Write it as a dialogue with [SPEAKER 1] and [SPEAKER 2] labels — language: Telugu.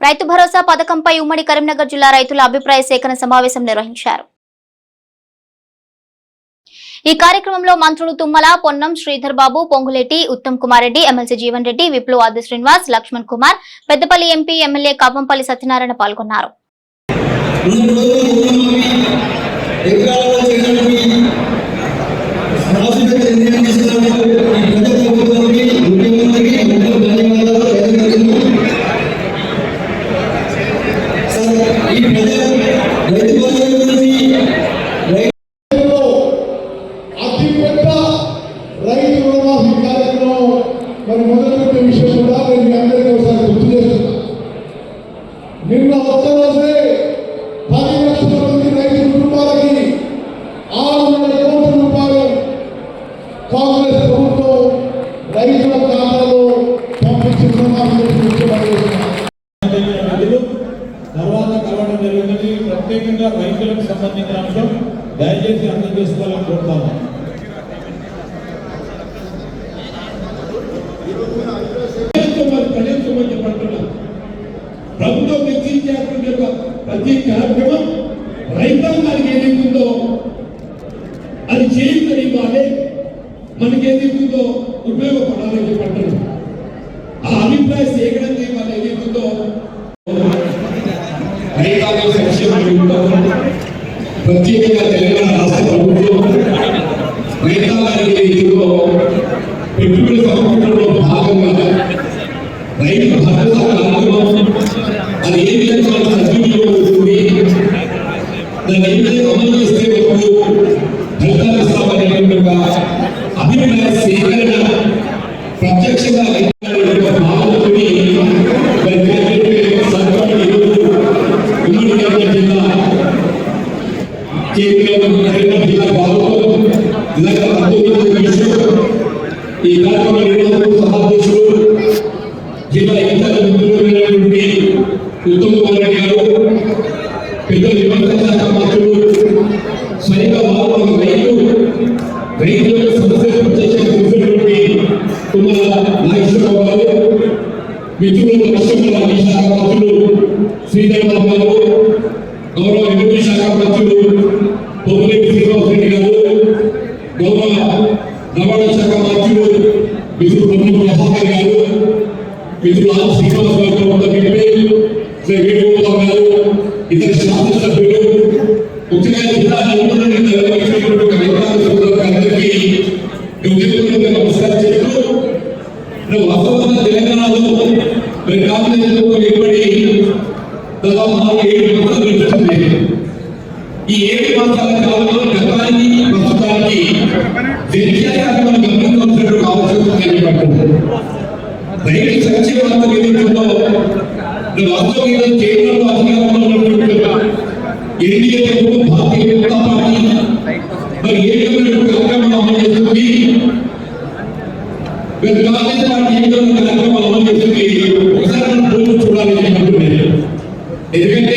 [SPEAKER 1] రైతు భరోసా పథకంపై ఉమ్మడి కరీంనగర్ జిల్లా రైతుల అభిప్రాయ సేకరణ సమావేశం నిర్వహించారు. ఈ కార్యక్రమంలో మంత్రులు Tummala Ponnam Sridhar Babu Ponguleti Uttam Kumar Reddy MLC Jeevan Reddy Viplav Adi Srinivas Laxman Kumar Peddapalli MP MLA Kapampalli Satyanarayana పాల్గొన్నారు.
[SPEAKER 2] ఎకరాలలో చేయడానికి రాష్ట్ర
[SPEAKER 3] తర్వాత కలవడం జరిగింది ప్రత్యేకంగా వైద్యులకు సంబంధించిన అంశం దయచేసి అర్థం చేసుకోవాలని కోరుతాను ప్రభుత్వం వెచ్చించేటువంటి ప్రతి కార్యక్రమం రైతాంగానికి ఏదైతుందో అది చేయించని ఇవ్వాలి మనకి ఏదైతుందో ఉపయోగపడాలని చెప్పంటున్నారు ఆ అభిప్రాయ సేకరణ వాళ్ళు ఏదైతుందో రైతాంగ సంక్షేమ ప్రత్యేకంగా తెలంగాణ రాష్ట్ర ప్రభుత్వం రైతాంగానికి ఇదిగో పెట్టుబడి సమకూర్చడంలో భాగంగా రైతు భద్రత కార్యక్రమం అది ఏ విధంగా సద్వినియోగం అవుతుంది దాన్ని ఏ విధంగా అమలు చేస్తే మనకు ఫలితాలు ఇస్తామనేటువంటి అభిప్రాయ సేకరణ ఈ కార్యక్రమం నిర్వహణకు జిల్లా ఇతర మిత్రులైనటువంటి ఉత్తమ్ కుమార్ రెడ్డి గారు పెద్ద విమర్శన శాఖ మంత్రులు స్వయంగా వారు రైతు రైతుల యొక్క సమస్యలు నాగేశ్వరరావు గారు మిత్రులు రాష్ట్రంలో శాఖ మంత్రులు బాబు గారు గౌరవ ఎన్నికల శాఖ మంత్రులు పొంగులేటి శ్రీనివాస్ రెడ్డి గారు గౌరవ రవాణా శాఖ మంత్రులు మిత్రులు పొన్నం ప్రభాకర్ గారు మిత్రులు ఆర్ శ్రీనివాస్ గారు శ్రీ వేణుగోపాల్ గారు ఇతర శాసనసభ్యులు ముఖ్యంగా జిల్లా నలుగురు నిర్వహించినటువంటి ఒక రైతాంగ అందరికీ హృదయపూర్వకంగా నమస్కారం చేస్తూ వాస్తవంగా తెలంగాణలో మరి కాంగ్రెస్ ఏర్పడి దాదాపు ఏడు లేదు ఈ ఏడు మాసాల కాలంలో గతానికి ప్రస్తుతానికి వ్యత్యాసాన్ని మనం గమనించవలసినటువంటి ఆవశ్యకత ఏర్పడుతుంది రైతు సంక్షేమార్థం ఏదైతుందో వాస్తవంగా కేంద్రంలో అధికారంలో ఉన్నటువంటి ఎన్డీఏ ప్రభుత్వం భారతీయ జనతా పార్టీ మరి ఏ విధమైనటువంటి కార్యక్రమం అమలు చేస్తుంది? మీరు కాంగ్రెస్ పార్టీ ఏ కార్యక్రమం అమలు చేస్తుంది? ఒకసారి మనం చూడాలి అనుకుంటున్నాను. ఎందుకంటే